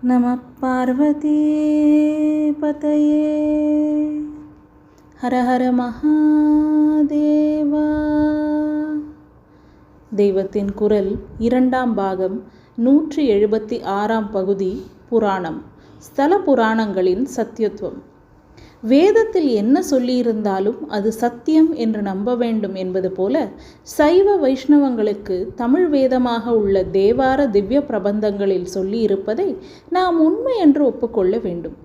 நம பார்வதி பதையே ஹர ஹர மகாதேவா. தெய்வத்தின் குரல் இரண்டாம் பாகம் நூற்றி எழுபத்தி ஆறாம் பகுதி புராணம். ஸ்தல புராணங்களின் சத்தியத்துவம் வேதத்தில் என்ன சொல்லியிருந்தாலும் அது சத்தியம் என்று நம்ப வேண்டும் என்பது போல சைவ வைஷ்ணவங்களுக்கு தமிழ் வேதமாக உள்ள தேவார திவ்ய பிரபந்தங்களில் சொல்லியிருப்பதை நாம் உண்மை என்று ஒப்புக்கொள்ள வேண்டும்.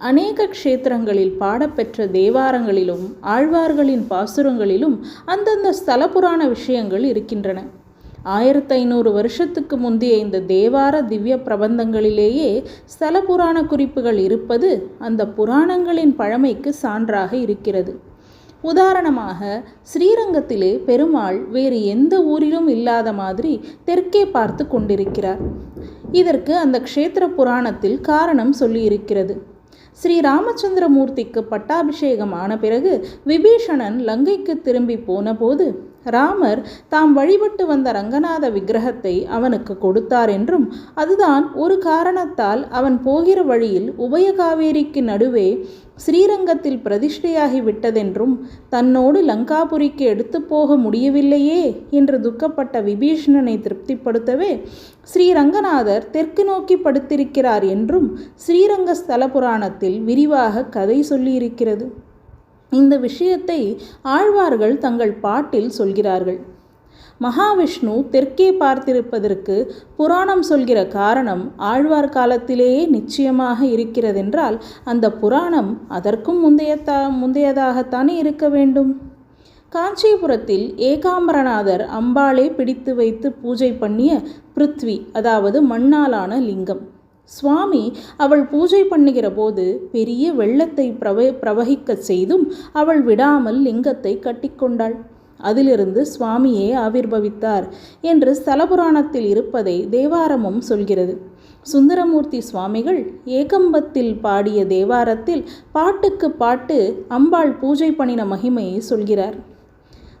அநேக க்ஷேத்திரங்களில் பாடப்பெற்ற தேவாரங்களிலும் ஆழ்வார்களின் பாசுரங்களிலும் அந்தந்த ஸ்தல புராண விஷயங்கள் இருக்கின்றன. ஆயிரத்தி ஐநூறு வருஷத்துக்கு முந்தைய இந்த தேவார திவ்ய பிரபந்தங்களிலேயே ஸ்தல புராண குறிப்புகள் இருப்பது அந்த புராணங்களின் பழமைக்கு சான்றாக இருக்கிறது. உதாரணமாக ஸ்ரீரங்கத்திலே பெருமாள் வேறு எந்த ஊரிலும் இல்லாத மாதிரி தெற்கே பார்த்து கொண்டிருக்கிறார். இதற்கு அந்த க்ஷேத்திர புராணத்தில் காரணம் சொல்லியிருக்கிறது. ஸ்ரீ ராமச்சந்திரமூர்த்திக்கு பட்டாபிஷேகம் ஆன பிறகு விபீஷணன் லங்கைக்கு திரும்பி போனபோது ராமர் தாம் வழிபட்டு வந்த ரங்கநாத விக்கிரகத்தை அவனுக்கு கொடுத்தார் என்றும் அதுதான் ஒரு காரணத்தால் அவன் போகிற வழியில் உபயகாவேரிக்கு நடுவே ஸ்ரீரங்கத்தில் பிரதிஷ்டையாகி விட்டதென்றும் தன்னோடு லங்காபுரிக்கு எடுத்து போக முடியவில்லையே என்று துக்கப்பட்ட விபீஷணனை திருப்திப்படுத்தவே ஸ்ரீரங்கநாதர் தெற்கு நோக்கி படுத்திருக்கிறார் என்றும் ஸ்ரீரங்க ஸ்தல புராணத்தில் விரிவாக கதை சொல்லியிருக்கிறது. இந்த விஷயத்தை ஆழ்வார்கள் தங்கள் பாட்டில் சொல்கிறார்கள். மகாவிஷ்ணு தெற்கே பார்த்திருப்பதற்கு புராணம் சொல்கிற காரணம் ஆழ்வார் காலத்திலேயே நிச்சயமாக இருக்கிறதென்றால் அந்த புராணம் அதற்கும் முந்தையதா முந்தையதாகத்தானே இருக்க வேண்டும். காஞ்சிபுரத்தில் ஏகாம்பரநாதர் அம்பாளே பிடித்து வைத்து பூஜை பண்ணிய பிருத்வி அதாவது மண்ணாலான லிங்கம். சுவாமி அவள் பூஜை பண்ணுகிற போது பெரிய வெள்ளத்தை பிரவ பிரவகிக்கச் செய்தும் அவள் விடாமல் லிங்கத்தை கட்டிக்கொண்டாள் அதிலிருந்து சுவாமியே ஆவிர்வவித்தார் என்று ஸ்தலபுராணத்தில் இருப்பதை தேவாரமும் சொல்கிறது. சுந்தரமூர்த்தி சுவாமிகள் ஏகம்பத்தில் பாடிய தேவாரத்தில் பாட்டுக்கு பாட்டு அம்பாள் பூஜை பண்ணின மகிமையை சொல்கிறார்.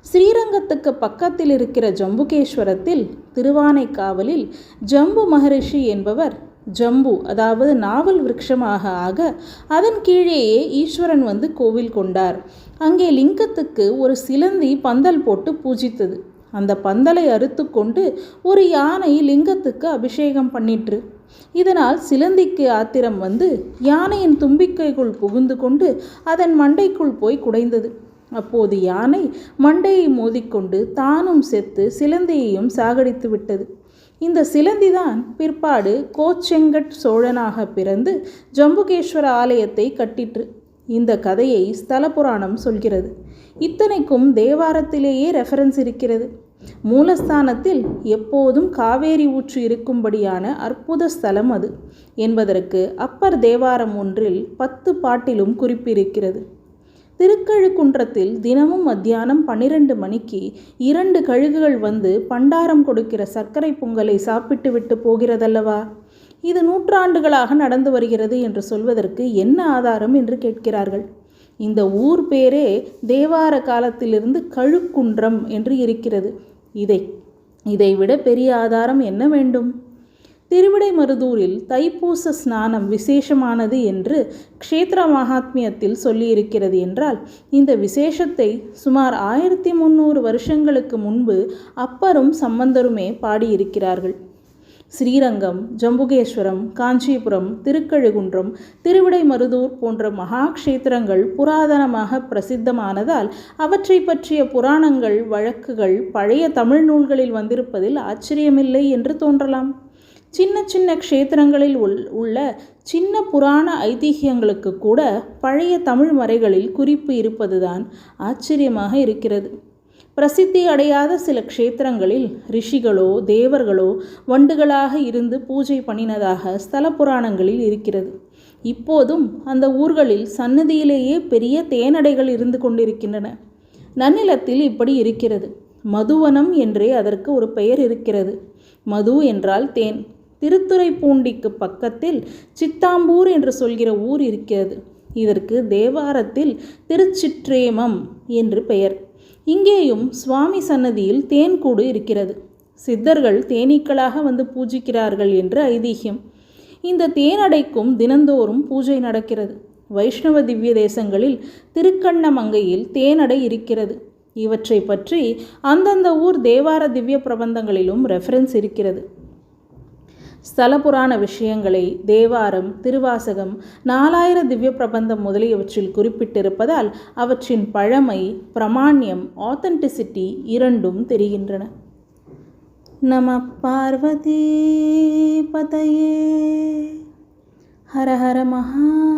ஸ்ரீரங்கத்துக்கு பக்கத்தில் இருக்கிற ஜம்புகேஸ்வரத்தில் திருவானைக்காவலில் ஜம்பு மகரிஷி என்பவர் ஜம்பு அதாவது நாவல் விருட்சமாக ஆக அதன் கீழேயே ஈஸ்வரன் வந்து கோவில் கொண்டார். அங்கே லிங்கத்துக்கு ஒரு சிலந்தி பந்தல் போட்டு பூஜித்தது. அந்த பந்தலை அறுத்து கொண்டு ஒரு யானை லிங்கத்துக்கு அபிஷேகம் பண்ணிற்று. இதனால் சிலந்திக்கு ஆத்திரம் வந்து யானையின் தும்பிக்கைக்குள் புகுந்து கொண்டு அதன் மண்டைக்குள் போய் குடைந்தது. அப்போது யானை மண்டையை மோதிக்கொண்டு தானும் செத்து சிலந்தியையும் சாகடித்து விட்டது. இந்த சிலந்திதான் பிற்பாடு கோச்செங்கட் சோழனாக பிறந்து ஜம்புகேஸ்வர ஆலயத்தை கட்டிற்று. இந்த கதையை ஸ்தல புராணம் சொல்கிறது. இத்தனைக்கும் தேவாரத்திலேயே ரெஃபரன்ஸ் இருக்கிறது. மூலஸ்தானத்தில் எப்போதும் காவேரி ஊற்று இருக்கும்படியான அற்புத ஸ்தலம் அது. என்பதற்கு அப்பர் தேவாரம் ஒன்றில் பத்து பாட்டிலும் குறிப்பிருக்கிறது. திருக்கழுக்குன்றத்தில் தினமும் மத்தியானம் பன்னிரண்டு மணிக்கு இரண்டு கழுகுகள் வந்து பண்டாரம் கொடுக்கிற சர்க்கரை பொங்கலை சாப்பிட்டு விட்டு போகிறதல்லவா? இது நூற்றாண்டுகளாக நடந்து வருகிறது என்று சொல்வதற்கு என்ன ஆதாரம் என்று கேட்கிறார்கள். இந்த ஊர் பேரே தேவார காலத்திலிருந்து கழுக்குன்றம் என்று இருக்கிறது. இதை இதைவிட பெரிய ஆதாரம் என்ன வேண்டும்? திருவிடைமருதூரில் தைப்பூச ஸ்நானம் விசேஷமானது என்று க்ஷேத்திர மகாத்மியத்தில் சொல்லியிருக்கிறது என்றால் இந்த விசேஷத்தை சுமார் ஆயிரத்தி முந்நூறு வருஷங்களுக்கு முன்பு அப்பரும் சம்பந்தருமே பாடியிருக்கிறார்கள். ஸ்ரீரங்கம் ஜம்புகேஸ்வரம் காஞ்சிபுரம் திருக்கழுகுன்றம் திருவிடைமருதூர் போன்ற மகா க்ஷேத்திரங்கள் புராதனமாக பிரசித்தமானதால் அவற்றை பற்றிய புராணங்கள் வழக்குகள் பழைய தமிழ் நூல்களில் வந்திருப்பதில் ஆச்சரியமில்லை என்று தோன்றலாம். சின்ன சின்ன க்ஷேத்திரங்களில் உள் உள்ள சின்ன புராண ஐதிஹியங்களுக்கு கூட பழைய தமிழ் மறைகளில் குறிப்பு இருப்பதுதான் ஆச்சரியமாக இருக்கிறது. பிரசித்தி அடையாத சில க்ஷேத்திரங்களில் ரிஷிகளோ தேவர்களோ வண்டுகளாக இருந்து பூஜை பண்ணினதாக ஸ்தல புராணங்களில் இருக்கிறது. இப்போதும் அந்த ஊர்களில் சன்னதியிலேயே பெரிய தேனடைகள் இருந்து கொண்டிருக்கின்றன. நன்னிலத்தில் இப்படி இருக்கிறது. மதுவனம் என்றே அதற்கு ஒரு பெயர் இருக்கிறது. மது என்றால் தேன். திருத்துறைப்பூண்டிக்கு பக்கத்தில் சித்தாம்பூர் என்று சொல்கிற ஊர் இருக்கிறது. இதற்கு தேவாரத்தில் திருச்சிற்றேமம் என்று பெயர். இங்கேயும் சுவாமி சன்னதியில் தேன்கூடு இருக்கிறது. சித்தர்கள் தேனீக்களாக வந்து பூஜிக்கிறார்கள் என்று ஐதீகம். இந்த தேனடைக்கும் தினந்தோறும் பூஜை நடக்கிறது. வைஷ்ணவ திவ்ய தேசங்களில் திருக்கண்ணமங்கையில் தேனடை இருக்கிறது. இவற்றை பற்றி அந்தந்த ஊர் தேவார திவ்ய பிரபந்தங்களிலும் ரெஃபரன்ஸ் இருக்கிறது. ஸ்தல புராண விஷயங்களை தேவாரம் திருவாசகம் நாலாயிர திவ்ய பிரபந்தம் முதலியவற்றில் குறிப்பிட்டிருப்பதால் அவற்றின் பழமை பிரமாண்யம் ஆத்தென்டிசிட்டி இரண்டும் தெரிகின்றன. நம பார்வதி பதையே. ஹரஹர மகாதேவா.